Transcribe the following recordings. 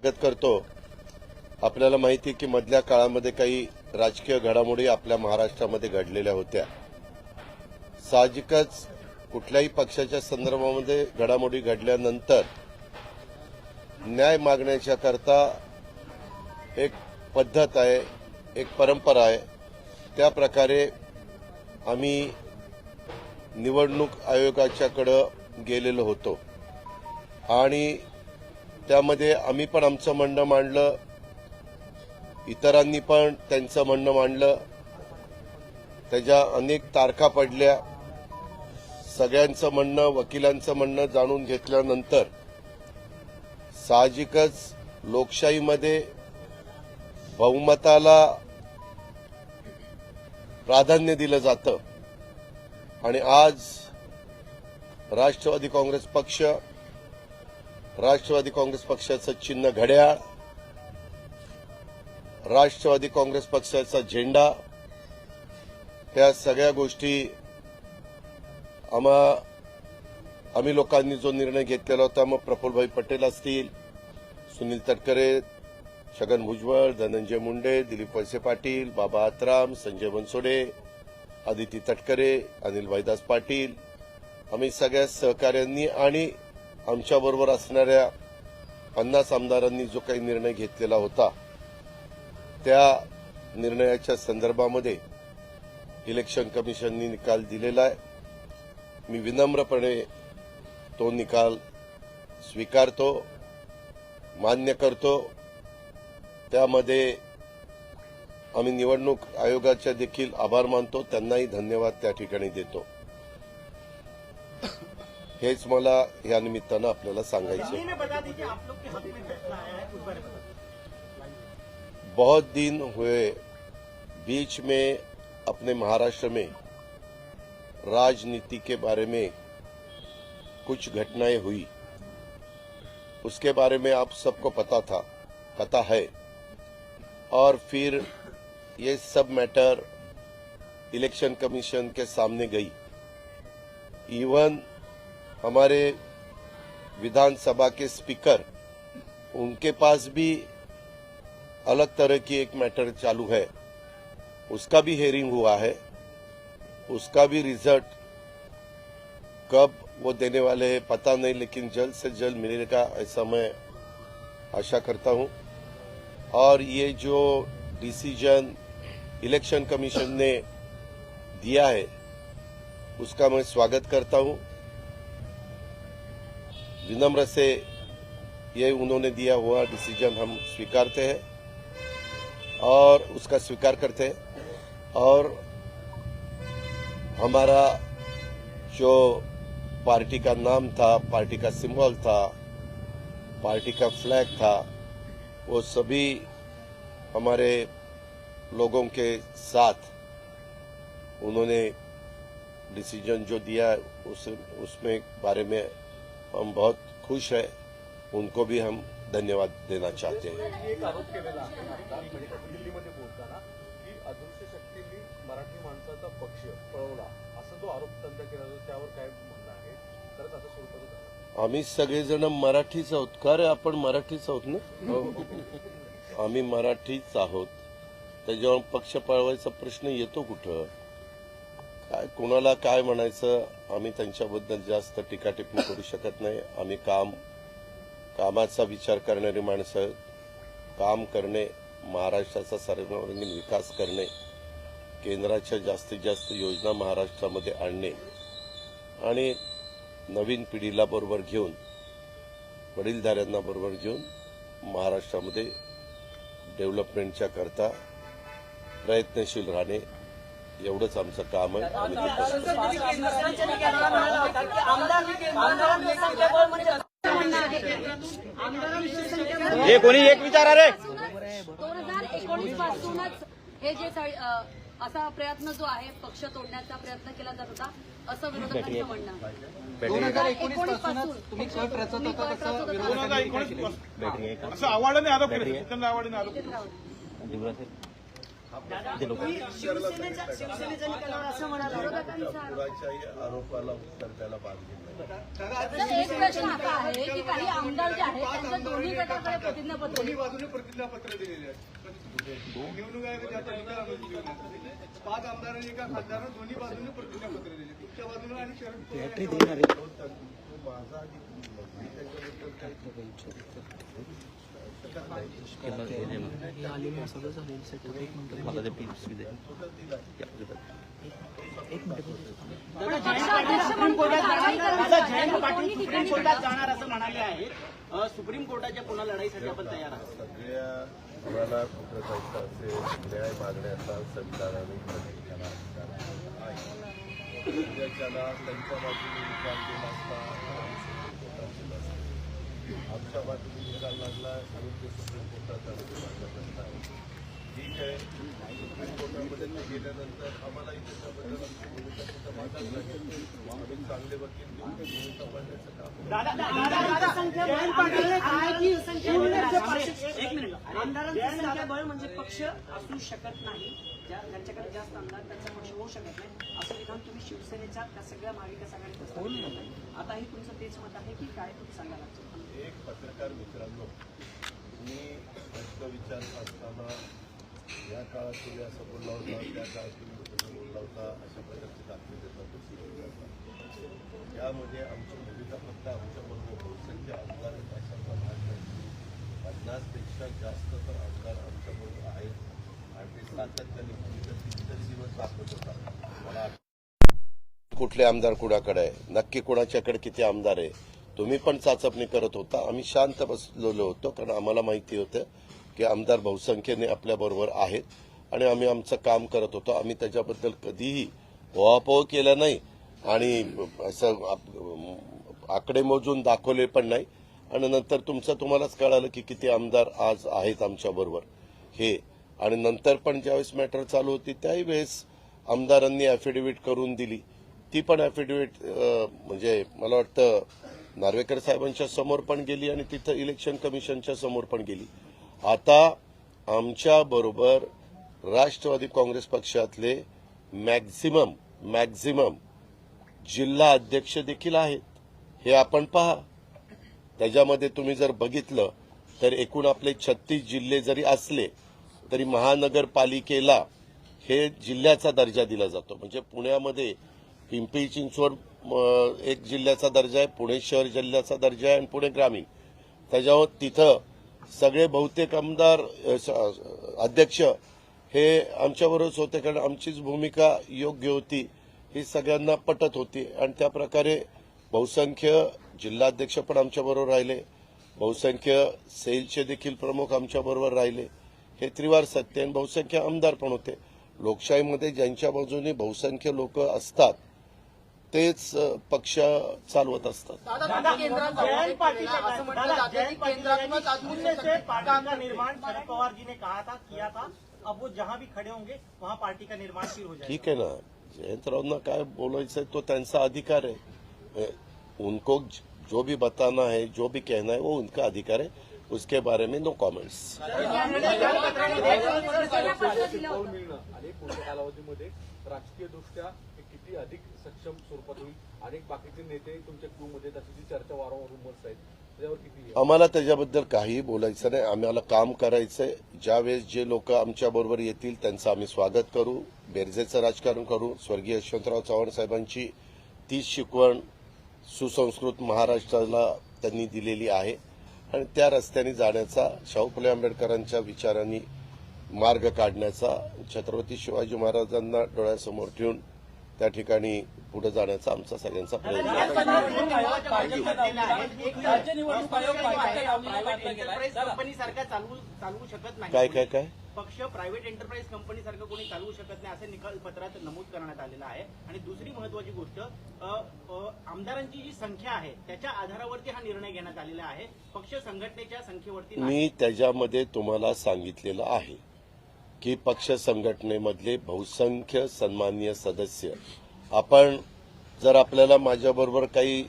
स्वागत करतो. आपल्याला माहिती की मधल्या काळामध्ये काही राजकीय घडामोडी आपल्या महाराष्ट्रामध्ये घडलेल्या होत्या. साहजिकच कुठल्याही पक्षाच्या संदर्भामध्ये घडामोडी घडल्यानंतर न्याय मागण्याच्या करता एक पद्धत आहे एक परंपरा आहे. त्या प्रकारे आम्ही निवडणूक आयोगाच्याकडं गेलेलो होतो. आणि त्यामध्ये आम्ही पण आमचं म्हणणं मांडलं. इतरांनी पण त्यांचं म्हणणं मांडलं. त्याच्या अनेक तारखा पडल्या. सगळ्यांचं म्हणणं वकिलांचं म्हणणं जाणून घेतल्यानंतर साहजिकच लोकशाहीमध्ये बहुमताला प्राधान्य दिलं जातं. आणि आज राष्ट्रवादी काँग्रेस पक्ष राष्ट्रवादी काँग्रेस पक्षाचं चिन्ह घड्याळ राष्ट्रवादी काँग्रेस पक्षाचा झेंडा त्या सगळ्या गोष्टी आम्हा आम्ही लोकांनी जो निर्णय घेतलेला होता मग प्रफुल्लभाई पटेल असतील सुनील तटकरे छगन भुजबळ धनंजय मुंडे दिलीप वळसे पाटील बाबा आत्राम संजय बनसोडे आदिती तटकरे अनिल भाईदास पाटील आम्ही सगळ्या सहकाऱ्यांनी आणि आमच्याबरोबर असणाऱ्या पन्नास आमदारांनी जो काही निर्णय घेतलेला होता त्या निर्णयाच्या संदर्भामध्ये इलेक्शन कमिशननी निकाल दिलेला आहे. मी विनम्रपणे तो निकाल स्वीकारतो मान्य करतो. त्यामध्ये आम्ही निवडणूक आयोगाच्या देखील आभार मानतो. त्यांनाही धन्यवाद त्या ठिकाणी देतो. हेच मला या निमित्तानं आपल्याला सांगायचं आहे. दिल्ली में बता दीजिए आप लोग के हक में फैसला आया है उस बारे में बताइए। बहुत दिन हुए बीच में अपने महाराष्ट्र में राजनीति के बारे में कुछ घटनाएँ हुई उसके बारे में आप सबको पता था पता है और फिर ये सब मैटर इलेक्शन कमीशन के सामने गई इवन हमारे विधानसभा के स्पीकर, उनके पास भी अलग तरह की एक मैटर चालू है। उसका भी हेयरिंग हुआ है। उसका भी रिज़ल्ट कब वो देने वाले हैं पता नहीं, लेकिन जल्द से जल्द मिलेगा ऐसा मैं आशा करता हूँ। और ये जो डिसीज़न इलेक्शन कमीशन ने दिया है, उसका मैं स्वागत करता हूँ। विनम्र से ये उन्होंने दिया हुआ डिसीज़न हम स्वीकारते हैं और उसका स्वीकार करते हैं। और हमारा जो पार्टी का नाम था, पार्टी का सिंबल था, पार्टी का फ्लैग था, वो सभी हमारे लोगों के साथ उन्होंने डिसीज़न जो दिया उस, उसमें बारे में हम बहुत खुश हैं। उनको भी हम धन्यवाद देना चाहते हैं। एक आरोप केलेला आहे आता दिल्लीमध्ये बोलताना की अदृश्य शक्तींनी मराठी माणसाचा पक्ष पळवला असा जो आरोप त्यांचा केला जातो त्यावर काय म्हणणं आहे? खरंच असं स्वरूपाचं झालं आम्ही सगळेजण मराठीच आहोत. का रे आपण मराठीच आहोत ना? आम्ही मराठीच आहोत. त्याच्यावर पक्ष पळवायचा प्रश्न येतो कुठं? काय कोणाला काय म्हणायचं आम्ही त्यांच्याबद्दल जास्त टीकाटिप्पणी करू शकत नाही. आम्ही काम कामाचा विचार करणारी माणसं काम करणे महाराष्ट्राचा सर्वांगीण विकास करणे केंद्राच्या जास्तीत जास्त योजना महाराष्ट्रामध्ये आणणे आणि नवीन पिढीला बरोबर घेऊन वडीलधाऱ्यांना बरोबर घेऊन महाराष्ट्रामध्ये डेव्हलपमेंटच्या करता प्रयत्नशील राहणे एवढंच आमचं काम आहे. हे कोणी एक विचारा रे. दोन हजार एकोणीस पासूनच हे जे असा प्रयत्न जो आहे पक्ष तोडण्याचा प्रयत्न केला जात होता असं विरोधकांचं म्हणणं. दोन हजार एकोणीसपासून तुम्ही कळ रचत होता तसं दोन हजार एकोणीस असं आवाडाने आरोप केले. आवाडाने आरोप केले. तुम्ही शिवसेनेच्या शिवसेनेच्या निकालावर असं म्हणाला विरोधकांचा कुणाच्याही आरोपाला उत्तर द्यायला बांधील नाही. तर एक प्रश्न असा आहे की काही आमदार जे आहेत त्यांच्या दोन्ही बाजूने प्रतिज्ञापत्र दिलेले आहेत. पाच आमदारांनी एका खासदारांना दोन्ही बाजूने प्रतिज्ञापत्र दिले तुमच्या बाजूने आणि शरद माझा मला ते त्याच्याबद्दल दे सुप्रीम कोर्टात जाणार असं म्हणाले आहेत सुप्रीम कोर्टाच्या पुन्हा लढाईसाठी आपण तयार आहात सगळ्या कुणाला कुठं जायचं असेल न्याय मागण्याचा संविधानाने त्यांच्या बाजूने विचार केला असता आमच्या बाजूने निकाल लागला ते सुप्रीम कोर्टाचा आहे. ठीक आहे. सुप्रीम कोर्टामध्ये ते गेल्यानंतर आम्हालाही त्याच्याबद्दल आमची भूमिका तिथं मांडावी लागेल. आम्ही चांगले वकील घेऊन ती भूमिका मांडण्याचं काम करू. दादा दादा दादा संख्या जयंत पाटील काय की संख्या एक मिनिट. आमदारांची संख्या बळ म्हणजे पक्ष असू शकत नाही. ज्या ज्यांच्याकडे जास्त आमदार त्यांचा पक्ष होऊ शकत नाही. असं विधान तुम्ही शिवसेनेच्या त्या सगळ्या महाविकास आघाडीत असताना आताही तुमचं तेच मत आहे की काय तुम्ही सांगायला एक पत्रकार मित्रांनो मी प्रश्न विचारत असताना या काळात तुम्ही असं बोलला होता त्या काळात तुम्ही तसं बोलला होता अशा प्रकारची दाखले देतात दुसरी बोलतात यामध्ये आमची भूमिका फक्त आमच्याबरोबर बहुसंख्य आमदार आहेत अशा नाही पन्नासपेक्षा जास्त तर आमदार आमच्याबरोबर आहेत. आणि ते सातत्याने दिवस दाखवत होता मला कुठले आमदार कुणाकडे आहे? नक्की कुणाच्याकडे किती आमदार आहे? तुम्ही पण चाचपणी करत होता. आम्ही शांत बसलेलो होतो कारण आम्हाला माहिती होतं की आमदार बहुसंख्येने आपल्याबरोबर आहेत आणि आम्ही आमचं काम करत होतो. आम्ही त्याच्याबद्दल कधीही ओहापोह केला नाही आणि असं आकडे मोजून दाखवले पण नाही. आणि नंतर तुमचं तुम्हालाच कळालं की किती आमदार आज आहेत आमच्याबरोबर हे आणि नंतर पण ज्यावेळेस मॅटर चालू होती त्याही वेळेस आमदारांनी ॲफिडेव्हिट करून दिली. ती पण ॲफिडेव्हिट म्हणजे मला वाटतं नार्वेकर साहेबांच्या समोर पण गेली आणि तिथं इलेक्शन कमिशनच्या समोर पण गेली. आता आमच्या बरोबर राष्ट्रवादी काँग्रेस पक्षातले मॅक्झिमम मॅक्झिमम जिल्हा अध्यक्ष देखील आहेत. हे आपण पहा. त्याच्यामध्ये तुम्ही जर बघितलं तर एकूण आपले छत्तीस जिल्हे जरी असले तरी महानगरपालिकेला हे जिल्ह्याचा दर्जा दिला जातो. म्हणजे पुण्यामध्ये पिंपरी चिंचवड एक जिल्ह्याचा दर्जा आहे पुणे शहर जिल्ह्याचा दर्जा आहे आणि पुणे ग्रामीण. त्याच्यावर तिथं सगळे बहुतेक आमदार स- अध्यक्ष हे आमच्याबरोबरच होते कारण आमचीच भूमिका योग्य होती ही सगळ्यांना पटत होती. आणि त्या प्रकारे बहुसंख्य जिल्हाध्यक्ष पण आमच्याबरोबर राहिले. बहुसंख्य सेलचे देखील प्रमुख आमच्याबरोबर राहिले. हे त्रिवार सत्य आणि बहुसंख्य आमदार पण होते. लोकशाहीमध्ये ज्यांच्या बाजूने बहुसंख्य लोक असतात तेच अ, पक्ष चालवत असतात. दादा जयंत पाटिल दादा जयंत पाटिल शून्य से पार्टी का निर्माण शरद पवार जी ने कहा था किया था अब वो जहां भी खड़े होंगे वहां पार्टी का निर्माण फिर हो जाएगा। ठीक है ना? जयंतरावना काय बोलायचं तो त्यांचा अधिकार है ए, उनको जो भी बताना है जो भी कहना है वो उनका अधिकार है. उसके बारे में नो कॉमेंट्स कालावधीमध्ये राजकीय दृष्ट्या किती अधिक सक्षम स्वरूपात होईल अनेक बाकीचे नेते तुमच्या क्यू मध्ये त्याची जी चर्चा वारंवार रुमर्स आहेत आम्हाला त्याच्याबद्दल काहीही बोलायचं नाही. आम्हाला काम करायचंय. ज्यावेळेस जे लोक आमच्या बरोबर येतील त्यांचं आम्ही स्वागत करू. बेरजेचं राजकारण करू. स्वर्गीय यशवंतराव चव्हाण साहेबांची तीच शिकवण सुसंस्कृत महाराष्ट्राला त्यांनी दिलेली आहे. आणि त्या रस्त्याने जाण्याचा शाहू फुले आंबेडकरांच्या विचारांनी मार्ग काढण्याचा छत्रपती शिवाजी महाराजांना डोळ्यासमोर ठेवून त्या ठिकाणी पुढे जाण्याचा आमचा सगळ्यांचा प्रयत्न आहे. राज्य निवडणूक आयोग प्रायव्हेट एंटरप्राइज कंपनी सारखा चालवू चालवू शकत नाही. काय काय काय? पक्ष प्रायव्हेट एंटरप्राइज कंपनी सारखं कोणी चालवू शकत नाही असे निकाल पत्रात नमूद करण्यात आलेलं आहे. आणि दुसरी महत्वाची गोष्ट आमदारांची जी संख्या आहे त्याच्या आधारावरती हा निर्णय घेण्यात आलेला आहे. पक्ष संघटनेच्या संख्येवरती मी त्याच्यामध्ये तुम्हाला सांगितलेलं आहे की पक्ष संघटनेमधले बहुसंख्य सन्मान्य सदस्य आपण जर आपल्याला माझ्याबरोबर काही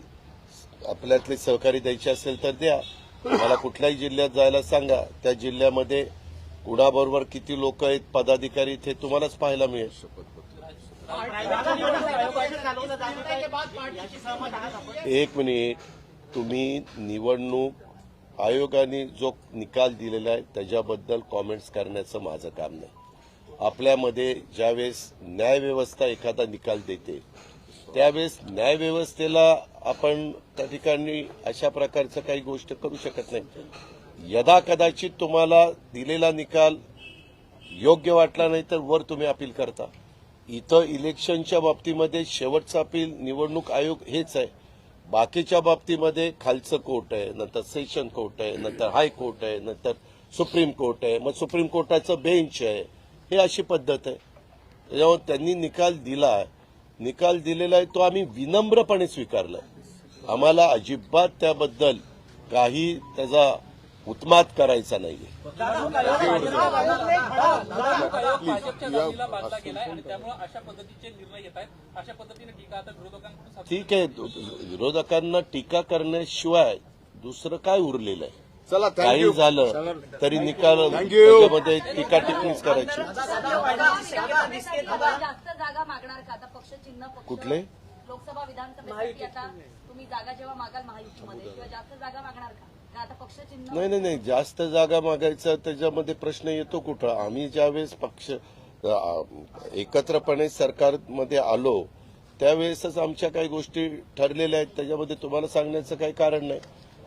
आपल्यातले सहकारी द्यायचे असेल तर द्या. मला कुठल्याही जिल्ह्यात जायला सांगा. त्या जिल्ह्यामध्ये कुणाबरोबर किती लोक आहेत पदाधिकारी ते तुम्हालाच पाहायला मिळेल. एक मिनिट. तुम्ही निवडणूक आयोगाने जो निकाल दिलेला आहे त्याच्याबद्दल कॉमेंट्स करण्याचं माझं काम नाही. आपल्यामध्ये ज्यावेळेस न्यायव्यवस्था एखादा निकाल देते त्यावेळेस न्यायव्यवस्थेला आपण त्या ठिकाणी अशा प्रकारचं काही गोष्ट करू शकत नाही. यदा कदाचित तुम्हाला दिलेला निकाल योग्य वाटला नाही तर वर तुम्ही अपील करता. इथं इलेक्शनच्या बाबतीमध्ये शेवटचं अपील निवडणूक आयोग हेच आहे. बाकीच्या बाबतीमध्ये खालचं कोर्ट आहे नंतर सेशन कोर्ट आहे नंतर हायकोर्ट आहे नंतर सुप्रीम कोर्ट आहे. मग सुप्रीम कोर्टाचं बेंच आहे. हे अशी पद्धत आहे. त्याच्यामुळे त्यांनी निकाल दिला निकाल दिलेला आहे तो आम्ही विनम्रपणे स्वीकारला आम्हाला अजिबात त्याबद्दल काही त्याचा उत्मात करायचा नाहीये. भाजपच्या जातीला बांधला गेलाय आणि त्यामुळे अशा पद्धतीचे निर्णय येत आहेत अशा पद्धतीने टीका आता विरोधकांकडून सातत्याने ठीक आहे विरोधकांना टीका करण्याशिवाय दुसरं काय उरलेलं आहे? चला काही थँक्यू झालं तरी निकाल. त्याच्यामध्ये टीका टिप्पणीच करायची. लोकसभा जास्त जागा मागणार का? आता पक्ष चिन्ह पक्ष कुठले? लोकसभा विधानसभेसाठी आता तुम्ही जागा जेव्हा मागाल महायुतीमध्ये किंवा जास्त जागा मागणार का? नाही नाही नाही. जास्त जागा मागायचा त्याच्यामध्ये प्रश्न येतो कुठं? आम्ही ज्यावेळेस पक्ष एकत्रपणे सरकारमध्ये आलो त्यावेळेसच आमच्या काही गोष्टी ठरलेल्या आहेत. त्याच्यामध्ये तुम्हाला सांगण्याचं काही कारण नाही.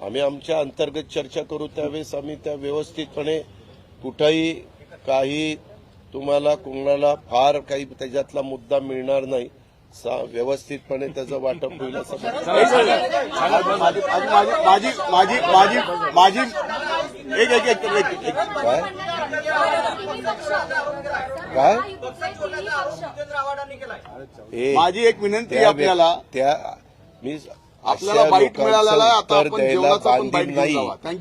आम्ही आमच्या अंतर्गत चर्चा करू. त्यावेळेस आम्ही त्या व्यवस्थितपणे कुठंही काही तुम्हाला कोणाला फार काही त्याच्यातला मुद्दा मिळणार नाही. व्यवस्थितपणे त्याचं वाटप होईल असं माझी माझी माझी माझी माझी एक एक एक एक एक काय? काय? माझी एक विनंती आपल्याला. त्या मी आपल्याला बाईट उत्तर आपण द्यायला बांधील नाही.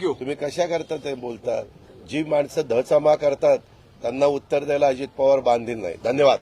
you. तुम्ही कशा करता ते बोलतात जी माणसं धचामा करतात त्यांना उत्तर द्यायला अजित पवार बांधील नाही. धन्यवाद.